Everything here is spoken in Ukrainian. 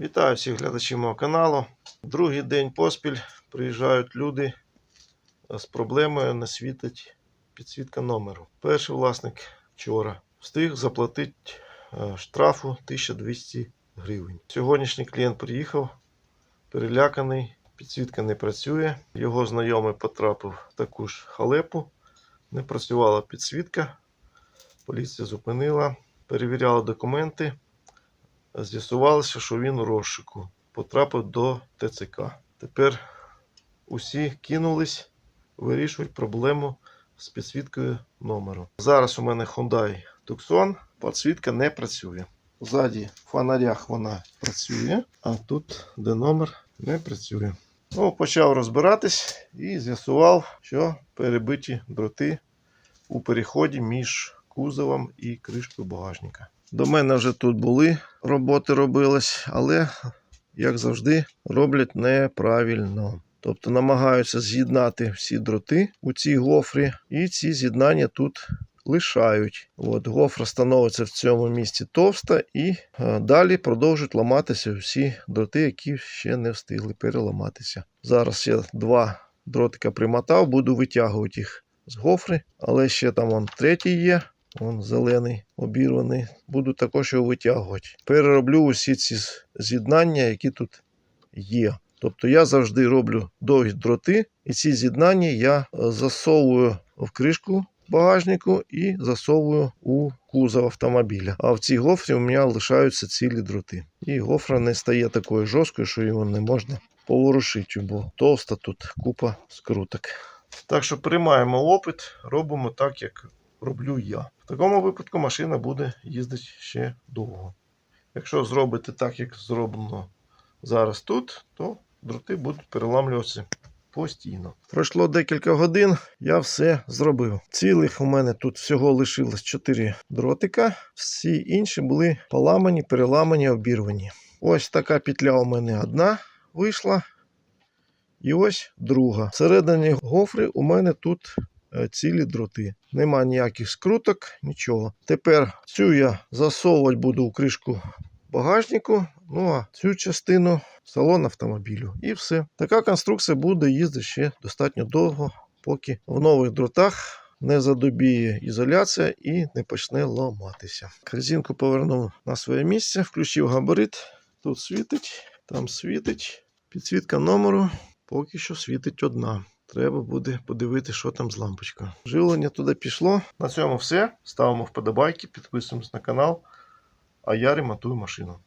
Вітаю всіх глядачів мого каналу. Другий день поспіль приїжджають люди з проблемою не світить підсвітка номеру. Перший власник вчора встиг заплатити е, штрафу 1200 гривень. Сьогоднішній клієнт приїхав переляканий, підсвітка не працює. Його знайомий потрапив в таку ж халепу. Не працювала підсвітка. Поліція зупинила, перевіряла документи. З'ясувалося, що він у розшуку потрапив до ТЦК. Тепер усі кинулись вирішувати проблему з підсвіткою номеру. Зараз у мене Hyundai Tucson, підсвітка не працює. Ззаді в фонарях вона працює, а тут, де номер, не працює. Ну, почав розбиратись і з'ясував, що перебиті дроти у переході між кузовом і кришкою багажника. До мене вже тут були роботи робились, але, як завжди, роблять неправильно. Тобто намагаються з'єднати всі дроти у цій гофрі, і ці з'єднання тут лишають. От, гофра становиться в цьому місці товста, і е, далі продовжують ламатися всі дроти, які ще не встигли переламатися. Зараз я два дротика примотав, буду витягувати їх з гофри, але ще там он третій є. Вон зелений, обірваний. Буду також його витягувати. Перероблю усі ці з'єднання, які тут є. Тобто я завжди роблю довгі дроти, і ці з'єднання я е, засовую в кришку багажнику і засовую у кузов автомобіля. А в цій гофрі у мене лишаються цілі дроти. І гофра не стає такою жорсткою, що його не можна поворушити, бо товста тут купа скруток. Так що приймаємо опит, робимо так, як роблю я. В такому випадку машина буде їздити ще довго. Якщо зробити так, як зроблено зараз тут, то дроти будуть переламлюватися постійно. Пройшло декілька годин, я все зробив. Цілих у мене тут всього лишилось 4 дротика, всі інші були поламані, переламані, обірвані. Ось така петля у мене одна вийшла. І ось друга. Всередині гофри у мене тут цілі дроти. Нема ніяких скруток, нічого. Тепер цю я засовувати буду у кришку багажнику, ну а цю частину салон автомобілю. І все. Така конструкція буде їздити ще достатньо довго, поки в нових дротах не задобіє ізоляція і не почне ламатися. Резинку повернув на своє місце, включив габарит. Тут світить, там світить. Підсвітка номеру поки що світить одна. Треба буде подивитися, що там з лампочкою. Живлення туди пішло. На цьому все. Ставимо вподобайки, підписуємось на канал. А я ремонтую машину.